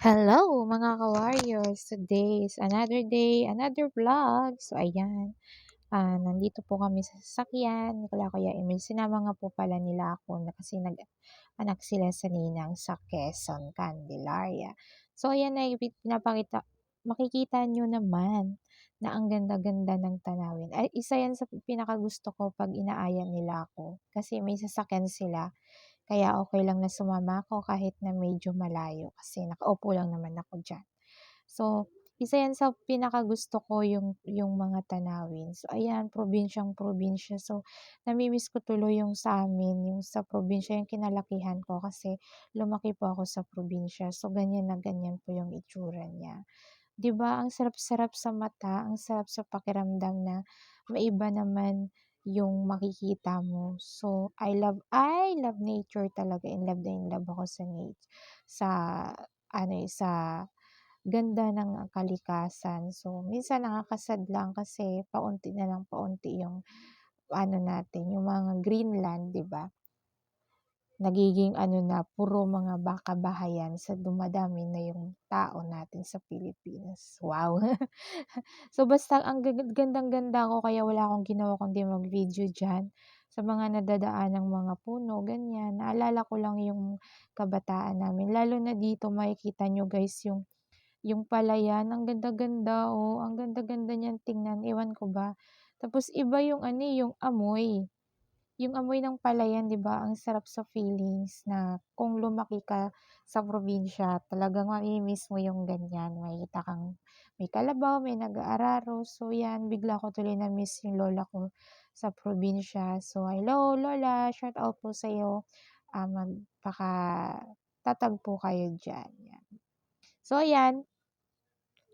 Hello mga ka-warriors! Today is another day, another vlog. So ayan, ah, nandito po kami sa sasakyan, kala Kuya Emil. Sinama nga po pala nila ako na kasi nag-anak sila sa ninang sa Quezon, Candelaria. So ayan na, pinapakita, makikita nyo naman na ang ganda-ganda ng tanawin. Ay, isa yan sa pinakagusto ko pag inaaya nila ako. Kasi may sasakyan sila kaya okay lang na sumama ako kahit na medyo malayo kasi nakaupo lang naman ako diyan. So, isa yan sa pinakagusto ko yung, yung mga tanawin. So, ayan, probinsyang probinsya. So, namimiss ko tuloy yung sa amin, yung sa probinsya, yung kinalakihan ko kasi lumaki po ako sa probinsya. So, ganyan na ganyan po yung itsura niya. 'Di ba ang sarap-sarap sa mata, ang sarap sa pakiramdam na maiba naman yung makikita mo. So, I love I love nature talaga. In love na in love ako sa nature. Sa ano eh, sa ganda ng kalikasan. So, minsan nakakasad lang kasi paunti na lang paunti yung ano natin, yung mga greenland, 'di ba? Nagiging ano na, puro mga baka-bahayan sa dumadami na yung tao natin sa Pilipinas. Wow! so, basta ang gandang-ganda ko kaya wala akong ginawa kundi mag-video dyan sa mga nadadaan ng mga puno, ganyan. Naalala ko lang yung kabataan namin. Lalo na dito, makikita nyo guys yung yung palayan, ang ganda-ganda, oh, ang ganda-ganda niyan tingnan, ewan ko ba. Tapos iba yung ano, eh, yung amoy yung amoy ng palayan 'di ba, ang sarap sa feelings na kung lumaki ka sa probinsya talagang mami-miss mo yung ganyan. Makikita kang may kalabaw, may nag-aararo. So 'yan, bigla ko tuloy na-miss yung lola ko sa probinsya. So hello lola, shout out po sa'yo. Ah, magpakatatag po kayo diyan, 'yan. So ayan,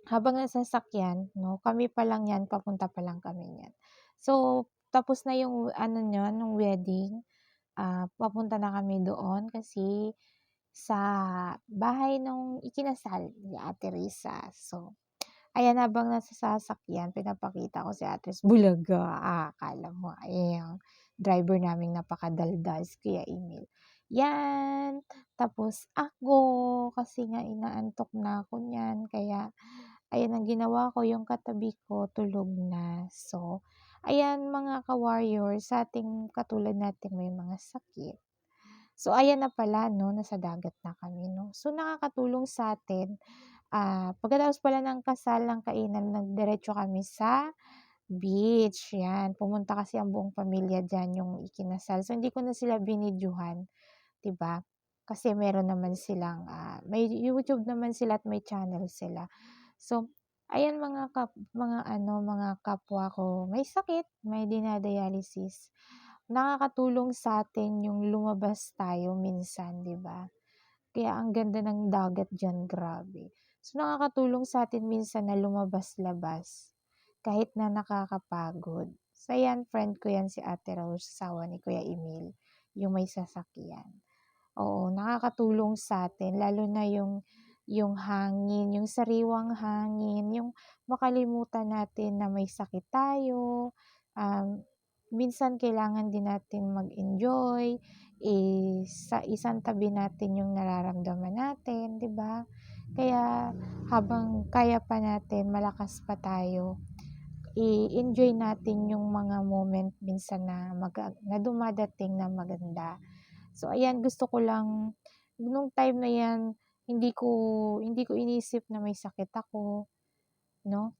habang nasa sasakyan 'no, kami pa lang 'yan, papunta pa lang kami niyan. So tapos na yung ano niya, nung wedding, ah, papunta na kami doon kasi sa bahay nung ikinasal ni Ate Risa. So, ayan habang nasa sasakyan pinapakita ko si Ate Risa, bulaga, ah, akala mo, ang driver naming napakadaldal si Kuya Emil. Yan, tapos ako, kasi nga inaantok na ako niyan, kaya ayan ang ginawa ko, yung katabi ko tulog na. So, Ayan mga ka-warrior, sa ating katulad natin may mga sakit. So ayan na pala 'no, nasa dagat na kami 'no. So nakakatulong sa atin, ah, pagkatapos pala ng kasal, ng kainan, nagdiretso kami sa beach, 'yan. Pumunta kasi ang buong pamilya diyan, yung ikinasal. So hindi ko na sila binidyuhan, 'di ba? Kasi meron naman silang, ah, may YouTube naman sila at may channel sila. So Ayan mga kap mga ano, mga kapwa ko may sakit, may dina-dialysis. Nakakatulong sa atin yung lumabas tayo minsan, 'di ba? Kaya ang ganda ng dagat diyan, grabe. So nakakatulong sa atin minsan na lumabas-labas kahit na nakakapagod. So ayan, friend ko yan si Ate Rose, asawa ni Kuya Emil, yung may sasakyan. Oo, nakakatulong sa atin lalo na yung yung hangin, yung sariwang hangin, yung makalimutan natin na may sakit tayo. Um, minsan kailangan din natin mag-enjoy, eh, sa isang tabi natin yung nararamdaman natin, 'di ba? Kaya habang kaya pa natin, malakas pa tayo, i-enjoy natin yung mga moment minsan na, mag, na dumadating na maganda. So, ayan, gusto ko lang, nung time na yan, hindi ko hindi ko inisip na may sakit ako, 'no?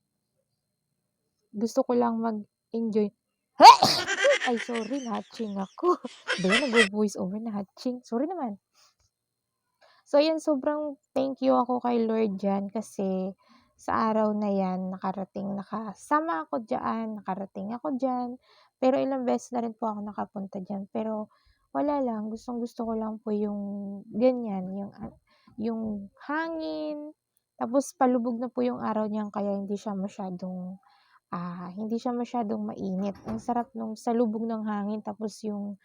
Gusto ko lang mag-enjoy. Ay sorry na-hatching ako. Ba yan nagvo-voice over na hatching, sorry naman. So ayan, sobrang thank you ako kay Lord diyan kasi sa araw na yan nakarating nakasama ako diyan, nakarating ako diyan. Pero ilang beses na rin po ako nakapunta diyan, pero wala lang, gustong-gusto ko lang po yung ganyan, yung yung hangin, tapos palubog na po yung araw niyan kaya hindi siya masyadong ah, hindi siya masyadong mainit. Ang sarap nung salubog ng hangin tapos yung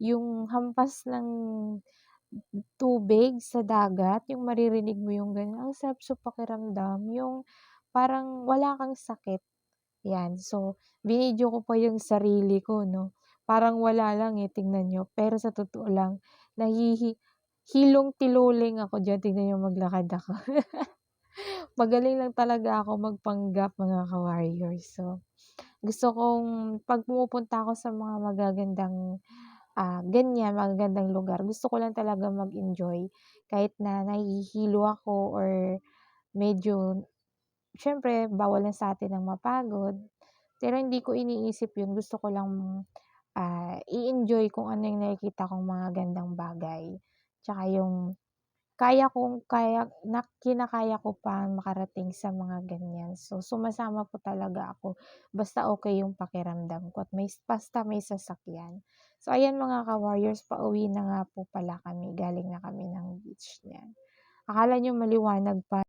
yung hampas ng tubig sa dagat, yung maririnig mo yung ganyan, ang sarap sa pakiramdam, yung parang wala kang sakit. Yan, so binidyo ko pa yung sarili ko 'no, parang wala lang, eh, tingnan niyo. Pero sa totoo lang nahihi hilong tiluling ako diyan, tignan niyo maglakad ako. Magaling lang talaga ako magpanggap mga ka-warriors. So, gusto kong 'pag pumupunta ako sa mga magagandang, ah, ganyan, magagandang lugar, gusto ko lang talaga mag-enjoy kahit na nahihilo ako or medyo siyempre bawal na sa atin ang mapagod, pero hindi ko iniisip 'yun, gusto ko lang, ah, i-enjoy kung ano yung nakikita kong mga gandang bagay, tsaka yung kaya kong kaya na kinakaya ko pang makarating sa mga ganyan. So, sumasama po talaga ako basta okey yung pakiramdam ko at may basta may sasakyan. So, ayan mga ka-warriors, pauwi na nga po pala kami, galing na kami ng beach niyan. Akala niyo maliwanag pa